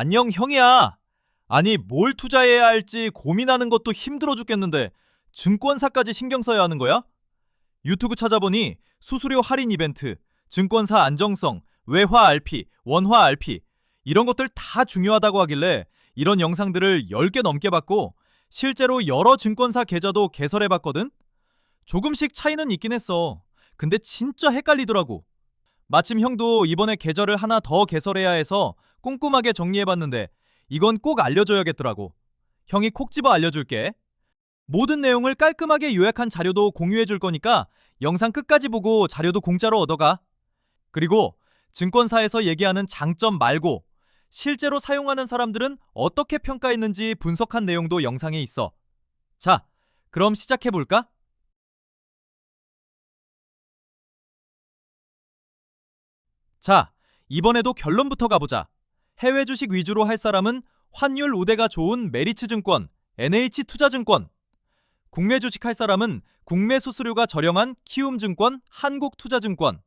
안녕 형이야. 아니 뭘 투자해야 할지 고민하는 것도 힘들어 죽겠는데 증권사까지 신경 써야 하는 거야? 유튜브 찾아보니 수수료 할인 이벤트, 증권사 안정성, 외화 RP, 원화 RP 이런 것들 다 중요하다고 하길래 이런 영상들을 10개 넘게 봤고 실제로 여러 증권사 계좌도 개설해 봤거든? 조금씩 차이는 있긴 했어. 근데 진짜 헷갈리더라고. 마침 형도 이번에 계절을 하나 더 개설해야 해서 꼼꼼하게 정리해봤는데 이건 꼭 알려줘야겠더라고. 형이 콕 집어 알려줄게. 모든 내용을 깔끔하게 요약한 자료도 공유해줄 거니까 영상 끝까지 보고 자료도 공짜로 얻어가. 그리고 증권사에서 얘기하는 장점 말고 실제로 사용하는 사람들은 어떻게 평가했는지 분석한 내용도 영상에 있어. 자, 그럼 시작해볼까? 자, 이번에도 결론부터 가보자. 해외 주식 위주로 할 사람은 환율 우대가 좋은 메리츠 증권, NH 투자증권. 국내 주식 할 사람은 국내 수수료가 저렴한 키움증권, 한국투자증권.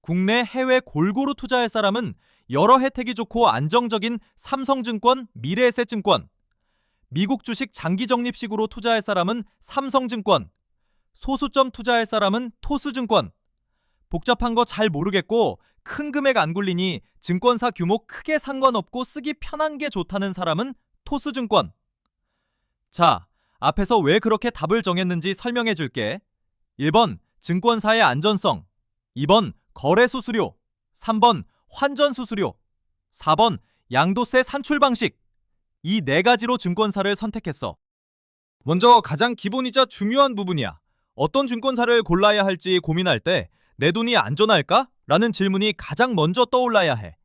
국내 해외 골고루 투자할 사람은 여러 혜택이 좋고 안정적인 삼성증권, 미래에셋증권. 미국 주식 장기 적립식으로 투자할 사람은 삼성증권. 소수점 투자할 사람은 토스증권. 복잡한 거 잘 모르겠고 큰 금액 안 굴리니 증권사 규모 크게 상관없고 쓰기 편한 게 좋다는 사람은 토스증권. 자, 앞에서 왜 그렇게 답을 정했는지 설명해 줄게. 1번 증권사의 안전성, 2번 거래 수수료, 3번 환전 수수료, 4번 양도세 산출 방식. 이 네 가지로 증권사를 선택했어. 먼저 가장 기본이자 중요한 부분이야. 어떤 증권사를 골라야 할지 고민할 때 내 돈이 안전할까? 라는 질문이 가장 먼저 떠올라야 해.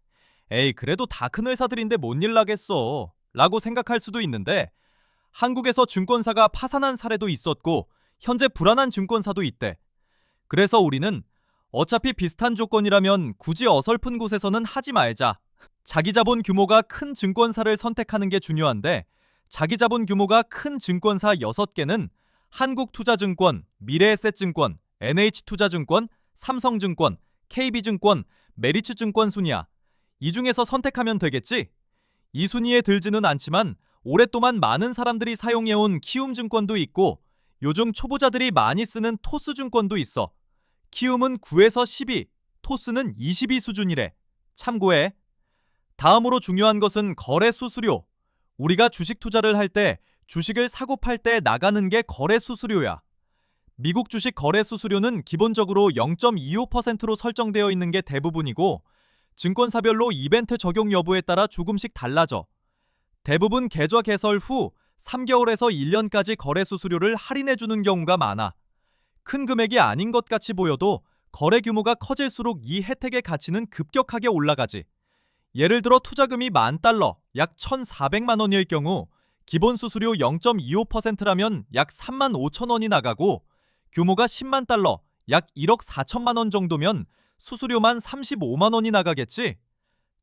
에이, 그래도 다 큰 회사들인데 뭔 일 나겠어. 라고 생각할 수도 있는데, 한국에서 증권사가 파산한 사례도 있었고, 현재 불안한 증권사도 있대. 그래서 우리는 어차피 비슷한 조건이라면 굳이 어설픈 곳에서는 하지 말자. 자기 자본 규모가 큰 증권사를 선택하는 게 중요한데, 자기 자본 규모가 큰 증권사 6개는 한국투자증권, 미래에셋증권, NH투자증권, 삼성증권, KB증권, 메리츠증권 순이야. 이 중에서 선택하면 되겠지? 이 순위에 들지는 않지만 오랫동안 많은 사람들이 사용해온 키움증권도 있고 요즘 초보자들이 많이 쓰는 토스증권도 있어. 키움은 9에서 12, 토스는 22 수준이래. 참고해. 다음으로 중요한 것은 거래 수수료. 우리가 주식 투자를 할 때 주식을 사고 팔 때 나가는 게 거래 수수료야. 미국 주식 거래 수수료는 기본적으로 0.25%로 설정되어 있는 게 대부분이고 증권사별로 이벤트 적용 여부에 따라 조금씩 달라져. 대부분 계좌 개설 후 3개월에서 1년까지 거래 수수료를 할인해 주는 경우가 많아. 큰 금액이 아닌 것 같이 보여도 거래 규모가 커질수록 이 혜택의 가치는 급격하게 올라가지. 예를 들어 투자금이 만 달러, 약 1,400만 원일 경우 기본 수수료 0.25%라면 약 3만 5천 원이 나가고 규모가 10만 달러, 약 1억 4천만 원 정도면 수수료만 35만 원이 나가겠지?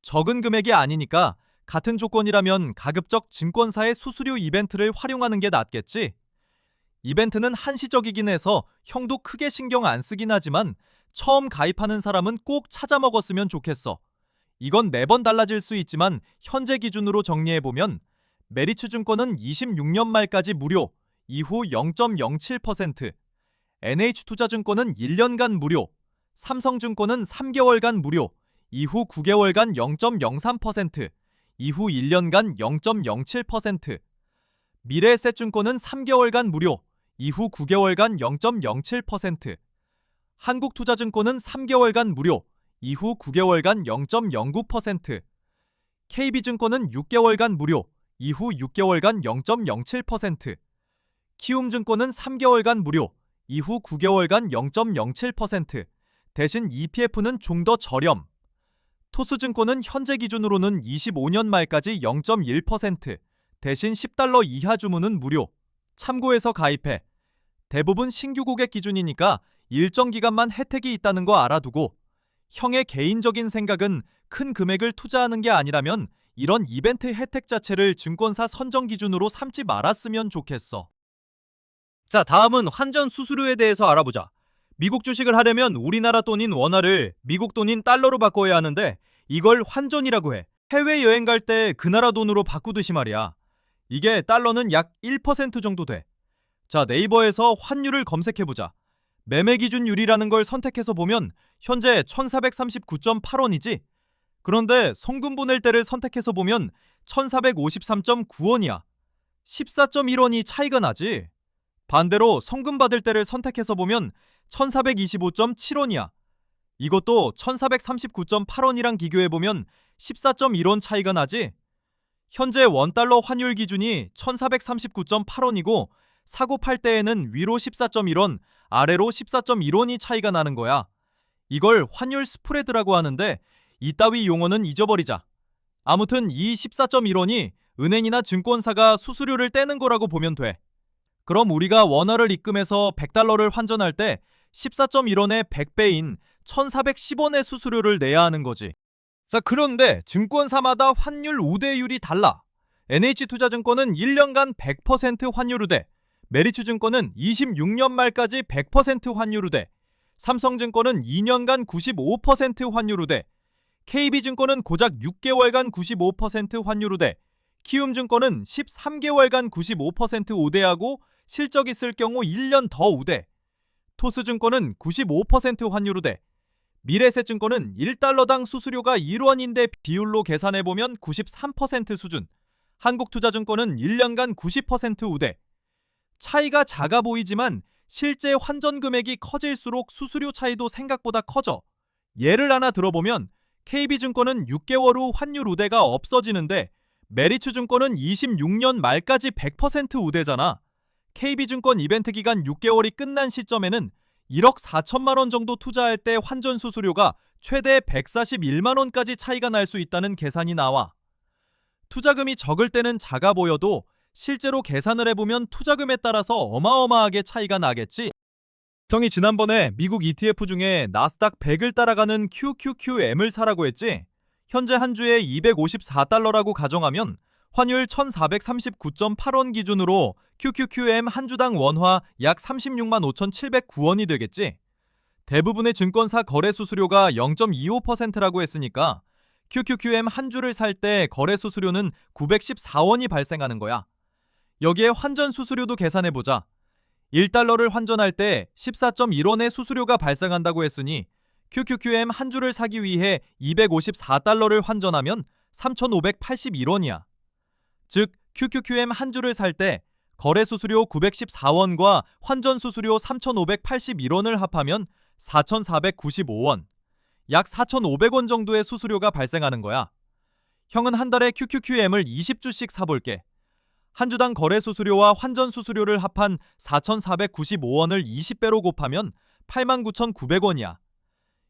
적은 금액이 아니니까 같은 조건이라면 가급적 증권사의 수수료 이벤트를 활용하는 게 낫겠지? 이벤트는 한시적이긴 해서 형도 크게 신경 안 쓰긴 하지만 처음 가입하는 사람은 꼭 찾아 먹었으면 좋겠어. 이건 매번 달라질 수 있지만 현재 기준으로 정리해보면 메리츠 증권은 26년 말까지 무료, 이후 0.07%, NH투자증권은 1년간 무료, 삼성증권은 3개월간 무료, 이후 9개월간 0.03%, 이후 1년간 0.07%, 미래에셋증권은 3개월간 무료, 이후 9개월간 0.07%, 한국투자증권은 3개월간 무료, 이후 9개월간 0.09%, KB증권은 6개월간 무료, 이후 6개월간 0.07%, 키움증권은 3개월간 무료, 이후 9개월간 0.07%, 대신 EPF는 좀 더 저렴. 토스증권은 현재 기준으로는 25년 말까지 0.1%, 대신 10달러 이하 주문은 무료. 참고해서 가입해. 대부분 신규 고객 기준이니까 일정 기간만 혜택이 있다는 거 알아두고 형의 개인적인 생각은 큰 금액을 투자하는 게 아니라면 이런 이벤트 혜택 자체를 증권사 선정 기준으로 삼지 말았으면 좋겠어. 자, 다음은 환전 수수료에 대해서 알아보자. 미국 주식을 하려면 우리나라 돈인 원화를 미국 돈인 달러로 바꿔야 하는데 이걸 환전이라고 해. 해외 여행 갈 때 그 나라 돈으로 바꾸듯이 말이야. 이게 달러는 약 1% 정도 돼. 자, 네이버에서 환율을 검색해보자. 매매 기준율이라는 걸 선택해서 보면 현재 1439.8원이지? 그런데 송금 보낼 때를 선택해서 보면 1453.9원이야. 14.1원이 차이가 나지? 반대로 성금 받을 때를 선택해서 보면 1425.7원이야. 이것도 1439.8원이랑 비교해 보면 14.1원 차이가 나지? 현재 원달러 환율 기준이 1439.8원이고 사고 팔 때에는 위로 14.1원, 아래로 14.1원이 차이가 나는 거야. 이걸 환율 스프레드라고 하는데 이따위 용어는 잊어버리자. 아무튼 이 14.1원이 은행이나 증권사가 수수료를 떼는 거라고 보면 돼. 그럼 우리가 원화를 입금해서 100달러를 환전할 때 14.1원의 100배인 1410원의 수수료를 내야 하는 거지. 자, 그런데 증권사마다 환율 우대율이 달라. NH투자증권은 1년간 100% 환율 우대, 메리츠증권은 26년 말까지 100% 환율 우대, 삼성증권은 2년간 95% 환율 우대, KB증권은 고작 6개월간 95% 환율 우대, 키움증권은 13개월간 95% 우대하고 실적 있을 경우 1년 더 우대, 토스증권은 95% 환율 우대, 미래세증권은 1달러당 수수료가 1원인데 비율로 계산해보면 93% 수준, 한국투자증권은 1년간 90% 우대. 차이가 작아 보이지만 실제 환전 금액이 커질수록 수수료 차이도 생각보다 커져. 예를 하나 들어보면 KB증권은 6개월 후 환율 우대가 없어지는데 메리츠증권은 26년 말까지 100% 우대잖아. KB증권 이벤트 기간 6개월이 끝난 시점에는 1억 4천만 원 정도 투자할 때 환전 수수료가 최대 141만 원까지 차이가 날 수 있다는 계산이 나와. 투자금이 적을 때는 작아 보여도 실제로 계산을 해보면 투자금에 따라서 어마어마하게 차이가 나겠지. 성이 지난번에 미국 ETF 중에 나스닥 100을 따라가는 QQQM을 사라고 했지. 현재 한 주에 254달러라고 가정하면 환율 1439.8원 기준으로 QQQM 한 주당 원화 약 36만 5,709원이 되겠지. 대부분의 증권사 거래 수수료가 0.25%라고 했으니까 QQQM 한 주를 살 때 거래 수수료는 914원이 발생하는 거야. 여기에 환전 수수료도 계산해 보자. 1달러를 환전할 때 14.1원의 수수료가 발생한다고 했으니 QQQM 한 주를 사기 위해 254달러를 환전하면 3,581원이야. 즉 QQQM 한 주를 살 때 거래 수수료 914원과 환전 수수료 3,581원을 합하면 4,495원, 약 4,500원 정도의 수수료가 발생하는 거야. 형은 한 달에 QQQM을 20주씩 사볼게. 한 주당 거래 수수료와 환전 수수료를 합한 4,495원을 20배로 곱하면 89,900원이야.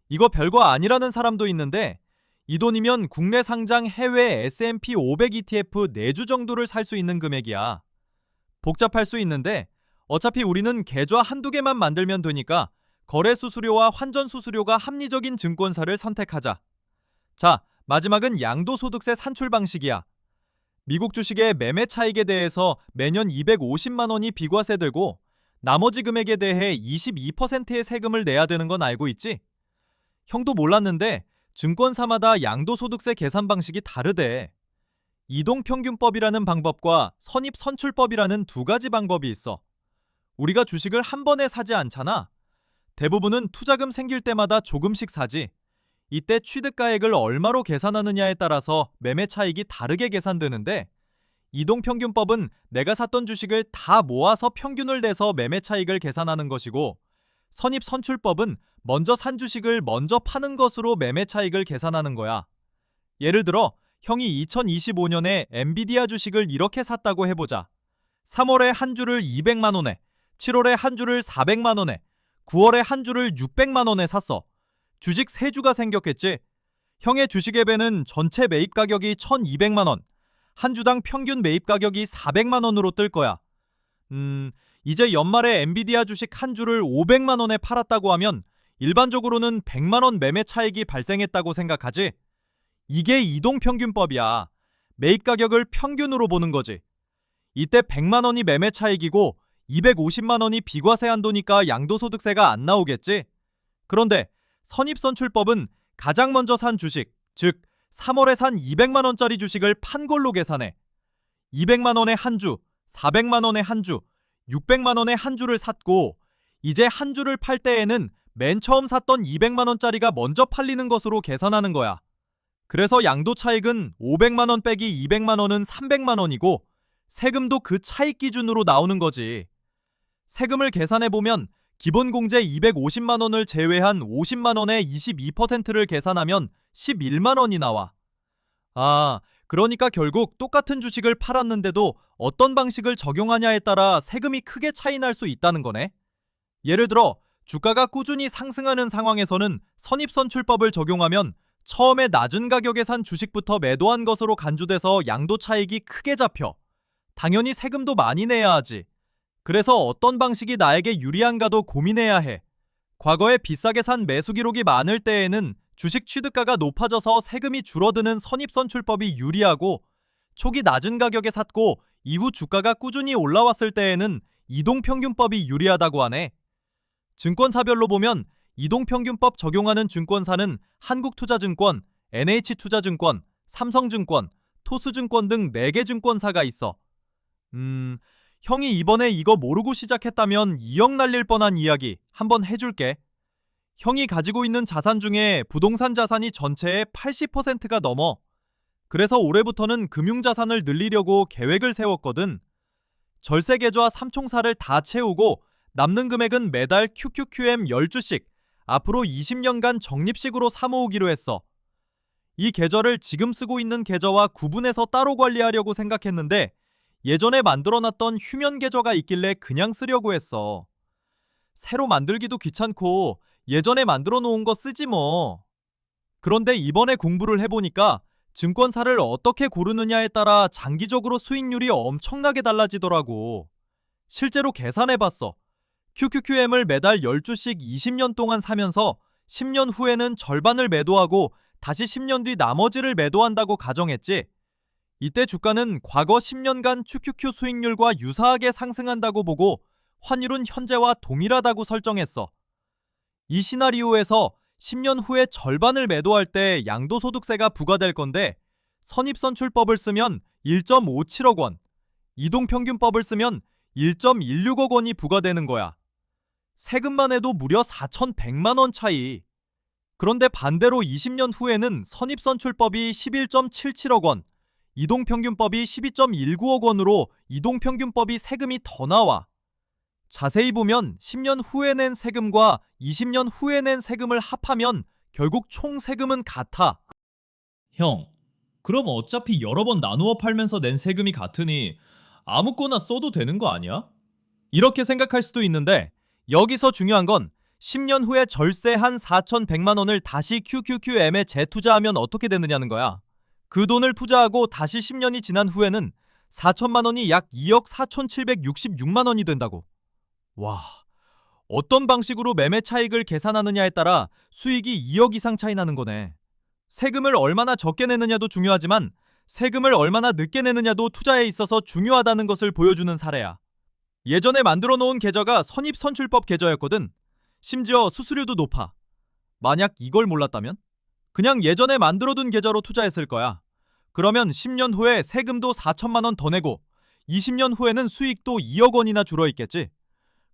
이거 별거 아니라는 사람도 있는데 이 돈이면 국내 상장 해외 S&P 500 ETF 4주 정도를 살 수 있는 금액이야. 복잡할 수 있는데 어차피 우리는 계좌 한두 개만 만들면 되니까 거래 수수료와 환전 수수료가 합리적인 증권사를 선택하자. 자, 마지막은 양도소득세 산출 방식이야. 미국 주식의 매매 차익에 대해서 매년 250만 원이 비과세 들고 나머지 금액에 대해 22%의 세금을 내야 되는 건 알고 있지? 형도 몰랐는데 증권사마다 양도소득세 계산 방식이 다르대. 이동평균법이라는 방법과 선입선출법이라는 두 가지 방법이 있어. 우리가 주식을 한 번에 사지 않잖아. 대부분은 투자금 생길 때마다 조금씩 사지. 이때 취득가액을 얼마로 계산하느냐에 따라서 매매 차익이 다르게 계산되는데 이동평균법은 내가 샀던 주식을 다 모아서 평균을 내서 매매 차익을 계산하는 것이고 선입 선출법은 먼저 산 주식을 먼저 파는 것으로 매매 차익을 계산하는 거야. 예를 들어 형이 2025년에 엔비디아 주식을 이렇게 샀다고 해보자. 3월에 한 주를 200만 원에, 7월에 한 주를 400만 원에, 9월에 한 주를 600만 원에 샀어. 주식 3주가 생겼겠지? 형의 주식의 배는 전체 매입 가격이 1200만 원, 한 주당 평균 매입 가격이 400만 원으로 뜰 거야. 음, 이제 연말에 엔비디아 주식 한 주를 500만 원에 팔았다고 하면 일반적으로는 100만 원 매매 차익이 발생했다고 생각하지? 이게 이동 평균법이야. 매입 가격을 평균으로 보는 거지. 이때 100만 원이 매매 차익이고 250만 원이 비과세 한도니까 양도소득세가 안 나오겠지? 그런데 선입선출법은 가장 먼저 산 주식, 즉 3월에 산 200만 원짜리 주식을 판 걸로 계산해. 200만 원에 한 주, 400만 원에 한 주, 600만 원에 한 주를 샀고 이제 한 주를 팔 때에는 맨 처음 샀던 200만 원짜리가 먼저 팔리는 것으로 계산하는 거야. 그래서 양도 차익은 500만 원 빼기 200만 원은 300만 원이고 세금도 그 차익 기준으로 나오는 거지. 세금을 계산해 보면 기본 공제 250만 원을 제외한 50만 원의 22%를 계산하면 11만 원이 나와. 아, 그러니까 결국 똑같은 주식을 팔았는데도 어떤 방식을 적용하냐에 따라 세금이 크게 차이 날 수 있다는 거네. 예를 들어 주가가 꾸준히 상승하는 상황에서는 선입선출법을 적용하면 처음에 낮은 가격에 산 주식부터 매도한 것으로 간주돼서 양도 차익이 크게 잡혀. 당연히 세금도 많이 내야 하지. 그래서 어떤 방식이 나에게 유리한가도 고민해야 해. 과거에 비싸게 산 매수 기록이 많을 때에는 주식 취득가가 높아져서 세금이 줄어드는 선입선출법이 유리하고 초기 낮은 가격에 샀고 이후 주가가 꾸준히 올라왔을 때에는 이동평균법이 유리하다고 하네. 증권사별로 보면 이동평균법 적용하는 증권사는 한국투자증권, NH투자증권, 삼성증권, 토스증권 등 4개 증권사가 있어. 음, 형이 이번에 이거 모르고 시작했다면 2억 날릴 뻔한 이야기 한번 해줄게. 형이 가지고 있는 자산 중에 부동산 자산이 전체의 80%가 넘어. 그래서 올해부터는 금융자산을 늘리려고 계획을 세웠거든. 절세 계좌 3총사를 다 채우고 남는 금액은 매달 QQQM 10주씩 앞으로 20년간 적립식으로 사모으기로 했어. 이 계좌를 지금 쓰고 있는 계좌와 구분해서 따로 관리하려고 생각했는데 예전에 만들어놨던 휴면 계좌가 있길래 그냥 쓰려고 했어. 새로 만들기도 귀찮고 예전에 만들어 놓은 거 쓰지 뭐. 그런데 이번에 공부를 해보니까 증권사를 어떻게 고르느냐에 따라 장기적으로 수익률이 엄청나게 달라지더라고. 실제로 계산해봤어. QQQM을 매달 12주씩 20년 동안 사면서 10년 후에는 절반을 매도하고 다시 10년 뒤 나머지를 매도한다고 가정했지. 이때 주가는 과거 10년간 QQQ 수익률과 유사하게 상승한다고 보고 환율은 현재와 동일하다고 설정했어. 이 시나리오에서 10년 후에 절반을 매도할 때 양도소득세가 부과될 건데 선입선출법을 쓰면 1.57억 원, 이동평균법을 쓰면 1.16억 원이 부과되는 거야. 세금만 해도 무려 4,100만 원 차이. 그런데 반대로 20년 후에는 선입선출법이 11.77억 원, 이동평균법이 12.19억 원으로 이동평균법이 세금이 더 나와. 자세히 보면 10년 후에 낸 세금과 20년 후에 낸 세금을 합하면 결국 총 세금은 같아. 형, 그럼 어차피 여러 번 나누어 팔면서 낸 세금이 같으니 아무거나 써도 되는 거 아니야? 이렇게 생각할 수도 있는데 여기서 중요한 건 10년 후에 절세 한 4,100만 원을 다시 QQQM에 재투자하면 어떻게 되느냐는 거야. 그 돈을 투자하고 다시 10년이 지난 후에는 4천만 원이 약 2억 4,766만 원이 된다고. 와, 어떤 방식으로 매매 차익을 계산하느냐에 따라 수익이 2억 이상 차이 나는 거네. 세금을 얼마나 적게 내느냐도 중요하지만 세금을 얼마나 늦게 내느냐도 투자에 있어서 중요하다는 것을 보여주는 사례야. 예전에 만들어 놓은 계좌가 선입선출법 계좌였거든. 심지어 수수료도 높아. 만약 이걸 몰랐다면? 그냥 예전에 만들어둔 계좌로 투자했을 거야. 그러면 10년 후에 세금도 4천만 원 더 내고 20년 후에는 수익도 2억 원이나 줄어 있겠지.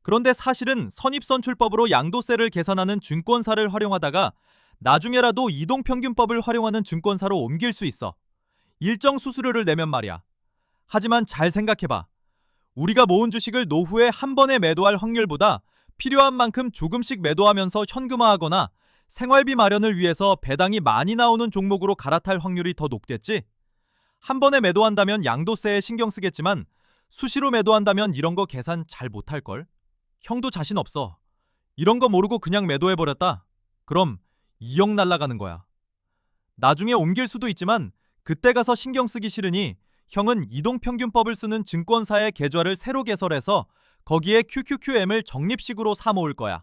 그런데 사실은 선입선출법으로 양도세를 계산하는 증권사를 활용하다가 나중에라도 이동평균법을 활용하는 증권사로 옮길 수 있어. 일정 수수료를 내면 말이야. 하지만 잘 생각해봐. 우리가 모은 주식을 노후에 한 번에 매도할 확률보다 필요한 만큼 조금씩 매도하면서 현금화하거나 생활비 마련을 위해서 배당이 많이 나오는 종목으로 갈아탈 확률이 더 높겠지? 한 번에 매도한다면 양도세에 신경 쓰겠지만 수시로 매도한다면 이런 거 계산 잘 못할걸? 형도 자신 없어. 이런 거 모르고 그냥 매도해버렸다? 그럼 2억 날라가는 거야. 나중에 옮길 수도 있지만 그때 가서 신경 쓰기 싫으니 형은 이동평균법을 쓰는 증권사의 계좌를 새로 개설해서 거기에 QQQM을 적립식으로 사 모을 거야.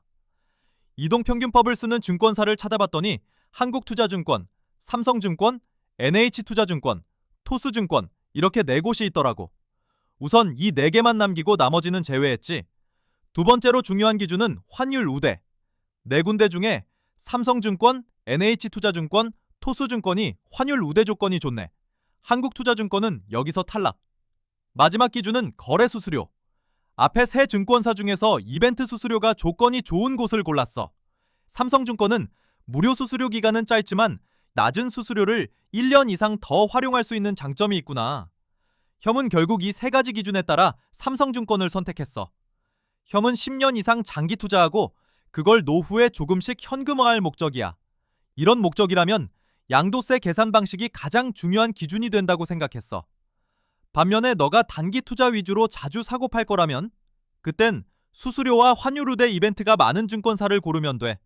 이동평균법을 쓰는 증권사를 찾아봤더니 한국투자증권, 삼성증권, NH투자증권, 토스증권 이렇게 네 곳이 있더라고. 우선 이 네 개만 남기고 나머지는 제외했지. 두 번째로 중요한 기준은 환율 우대. 네 군데 중에 삼성증권, NH투자증권, 토스증권이 환율 우대 조건이 좋네. 한국투자증권은 여기서 탈락. 마지막 기준은 거래 수수료. 앞에 세 증권사 중에서 이벤트 수수료가 조건이 좋은 곳을 골랐어. 삼성증권은 무료 수수료 기간은 짧지만 낮은 수수료를 1년 이상 더 활용할 수 있는 장점이 있구나. 혐은 결국 이 세 가지 기준에 따라 삼성증권을 선택했어. 혐은 10년 이상 장기 투자하고 그걸 노후에 조금씩 현금화할 목적이야. 이런 목적이라면 양도세 계산 방식이 가장 중요한 기준이 된다고 생각했어. 반면에 너가 단기 투자 위주로 자주 사고 팔 거라면 그땐 수수료와 환율 우대 이벤트가 많은 증권사를 고르면 돼.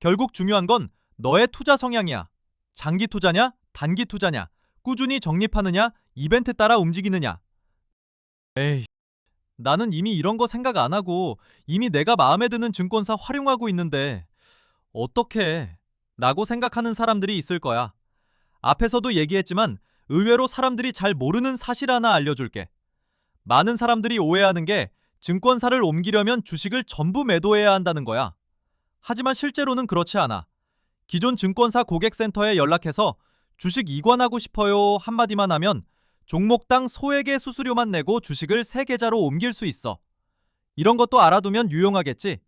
결국 중요한 건 너의 투자 성향이야. 장기 투자냐, 단기 투자냐, 꾸준히 적립하느냐, 이벤트 따라 움직이느냐. 에이, 나는 이미 이런 거 생각 안 하고 이미 내가 마음에 드는 증권사 활용하고 있는데 어떻게 라고 생각하는 사람들이 있을 거야. 앞에서도 얘기했지만 의외로 사람들이 잘 모르는 사실 하나 알려줄게. 많은 사람들이 오해하는 게 증권사를 옮기려면 주식을 전부 매도해야 한다는 거야. 하지만 실제로는 그렇지 않아. 기존 증권사 고객센터에 연락해서 주식 이관하고 싶어요 한마디만 하면 종목당 소액의 수수료만 내고 주식을 새 계좌로 옮길 수 있어. 이런 것도 알아두면 유용하겠지.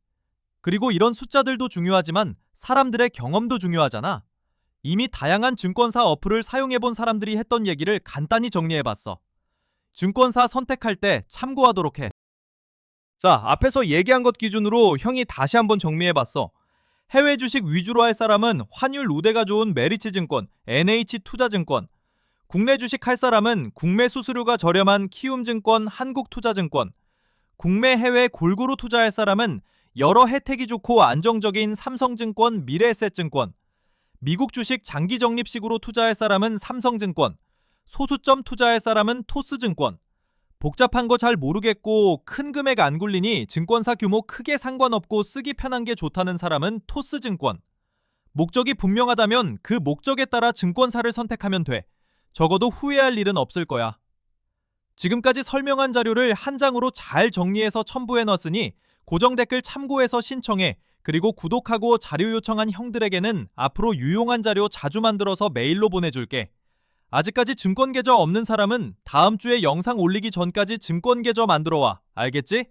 그리고 이런 숫자들도 중요하지만 사람들의 경험도 중요하잖아. 이미 다양한 증권사 어플을 사용해본 사람들이 했던 얘기를 간단히 정리해봤어. 증권사 선택할 때 참고하도록 해. 자, 앞에서 얘기한 것 기준으로 형이 다시 한번 정리해봤어. 해외 주식 위주로 할 사람은 환율 우대가 좋은 메리츠 증권, NH 투자증권. 국내 주식 할 사람은 국내 수수료가 저렴한 키움증권, 한국투자증권. 국내 해외 골고루 투자할 사람은 여러 혜택이 좋고 안정적인 삼성증권, 미래에셋증권. 미국 주식 장기 적립식으로 투자할 사람은 삼성증권. 소수점 투자할 사람은 토스증권. 복잡한 거 잘 모르겠고 큰 금액 안 굴리니 증권사 규모 크게 상관없고 쓰기 편한 게 좋다는 사람은 토스증권. 목적이 분명하다면 그 목적에 따라 증권사를 선택하면 돼. 적어도 후회할 일은 없을 거야. 지금까지 설명한 자료를 한 장으로 잘 정리해서 첨부해 놨으니 고정 댓글 참고해서 신청해. 그리고 구독하고 자료 요청한 형들에게는 앞으로 유용한 자료 자주 만들어서 메일로 보내줄게. 아직까지 증권 계좌 없는 사람은 다음 주에 영상 올리기 전까지 증권 계좌 만들어 와. 알겠지?